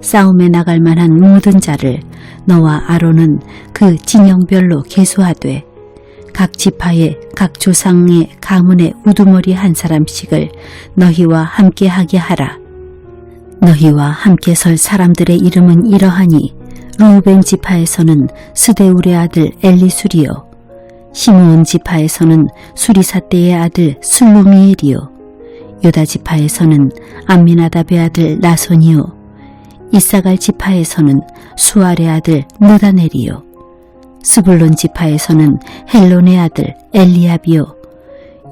싸움에 나갈 만한 모든 자를 너와 아론은 그 진영별로 계수하되 각 지파의 각 조상의 가문의 우두머리 한 사람씩을 너희와 함께 하게 하라. 너희와 함께 설 사람들의 이름은 이러하니 루벤 지파에서는 스데울의 아들 엘리수리요 시므온 지파에서는 수리사떼의 아들 슬루미엘이요 유다 지파에서는 암미나답의 아들 나손이요 이사갈 지파에서는 수알의 아들 느다넬이요. 스불론 지파에서는 헬론의 아들 엘리압이요.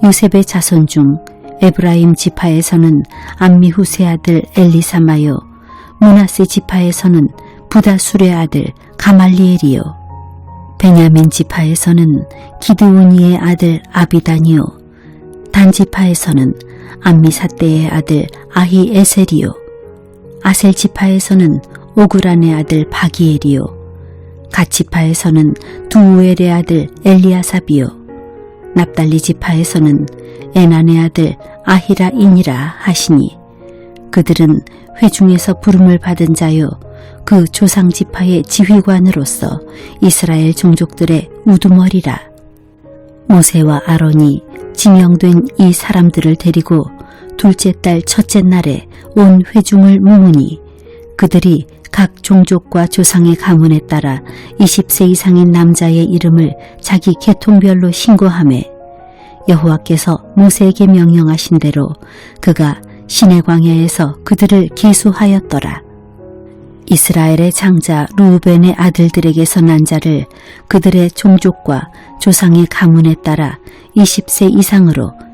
요셉의 자손 중 에브라임 지파에서는 암미후세 아들 엘리사마요. 문하세 지파에서는 부다술의 아들 가말리엘이요. 베냐민 지파에서는 기드오니의 아들 아비다니요. 단 지파에서는 암미사떼의 아들 아히에셀이요 아셀 지파에서는 오그란의 아들 바기엘이요. 갓 지파에서는 두우엘의 아들 엘리아삽이요. 납달리 지파에서는 에난의 아들 아히라인이라 하시니 그들은 회중에서 부름을 받은 자요. 그 조상 지파의 지휘관으로서 이스라엘 종족들의 우두머리라. 모세와 아론이 지명된 이 사람들을 데리고 둘째 달 첫째 날에 온 회중을 모으니 그들이 각 종족과 조상의 가문에 따라 20세 이상인 남자의 이름을 자기 계통별로 신고함에 여호와께서 모세에게 명령하신 대로 그가 시내 광야에서 그들을 계수하였더라. 이스라엘의 장자 루벤의 아들들에게서 난 자를 그들의 종족과 조상의 가문에 따라 20세 이상으로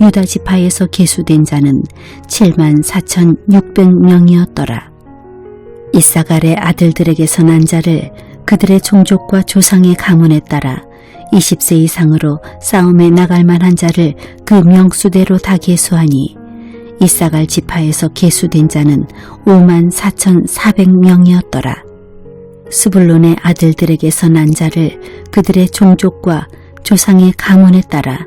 유다 지파에서 계수된 자는 7만 4,600명이었더라. 이사갈의 아들들에게서 난 자를 그들의 종족과 조상의 가문에 따라 20세 이상으로 싸움에 나갈 만한 자를 그 명수대로 다 계수하니 이사갈 지파에서 계수된 자는 5만 4,400명이었더라. 스불론의 아들들에게서 난 자를 그들의 종족과 조상의 가문에 따라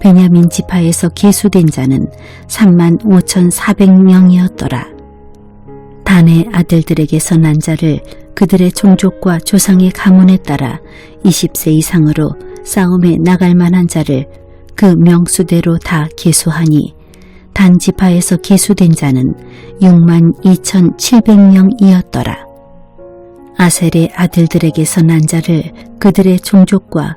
베냐민 지파에서 계수된 자는 3만 5,400명이었더라. 단의 아들들에게서 난 자를 그들의 종족과 조상의 가문에 따라 20세 이상으로 싸움에 나갈 만한 자를 그 명수대로 다 계수하니 단 지파에서 계수된 자는 6만 2,700명이었더라. 아셀의 아들들에게서 난 자를 그들의 종족과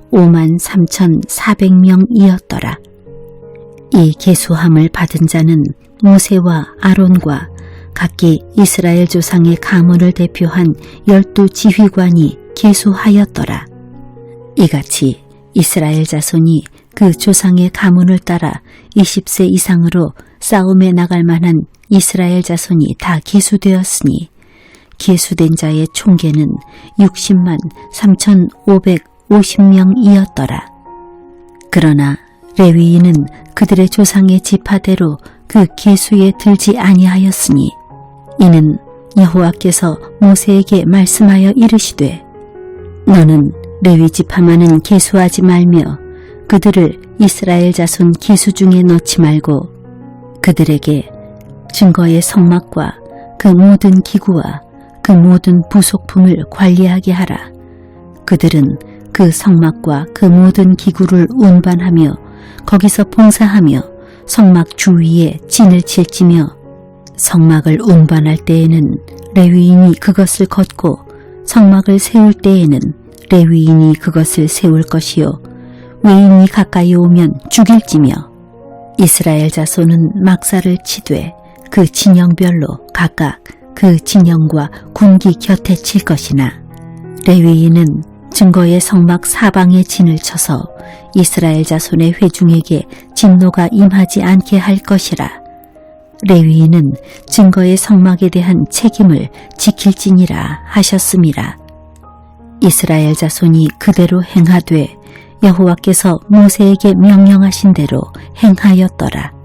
5만 3,400명이었더라. 이 계수함을 받은 자는 모세와 아론과 각기 이스라엘 조상의 가문을 대표한 열두 지휘관이 계수하였더라. 이같이 이스라엘 자손이 그 조상의 가문을 따라 20세 이상으로 싸움에 나갈 만한 이스라엘 자손이 다 계수되었으니 계수된 자의 총계는 60만 3,550명이었더라. 그러나 레위인은 그들의 조상의 지파대로 그 계수에 들지 아니하였으니 이는 여호와께서 모세에게 말씀하여 이르시되 너는 레위 지파만은 계수하지 말며 그들을 이스라엘 자손 계수 중에 넣지 말고 그들에게 증거의 성막과 그 모든 기구와 그 모든 부속품을 관리하게 하라. 그들은 그 성막과 그 모든 기구를 운반하며 거기서 봉사하며 성막 주위에 진을 칠지며 성막을 운반할 때에는 레위인이 그것을 걷고 성막을 세울 때에는 레위인이 그것을 세울 것이요. 외인이 가까이 오면 죽일지며 이스라엘 자손은 막사를 치되 그 진영별로 각각 그 진영과 군기 곁에 칠 것이나 레위인은 증거의 성막 사방에 진을 쳐서 이스라엘 자손의 회중에게 진노가 임하지 않게 할 것이라. 레위인은 증거의 성막에 대한 책임을 지킬지니라 하셨음이라. 이스라엘 자손이 그대로 행하되 여호와께서 모세에게 명령하신 대로 행하였더라.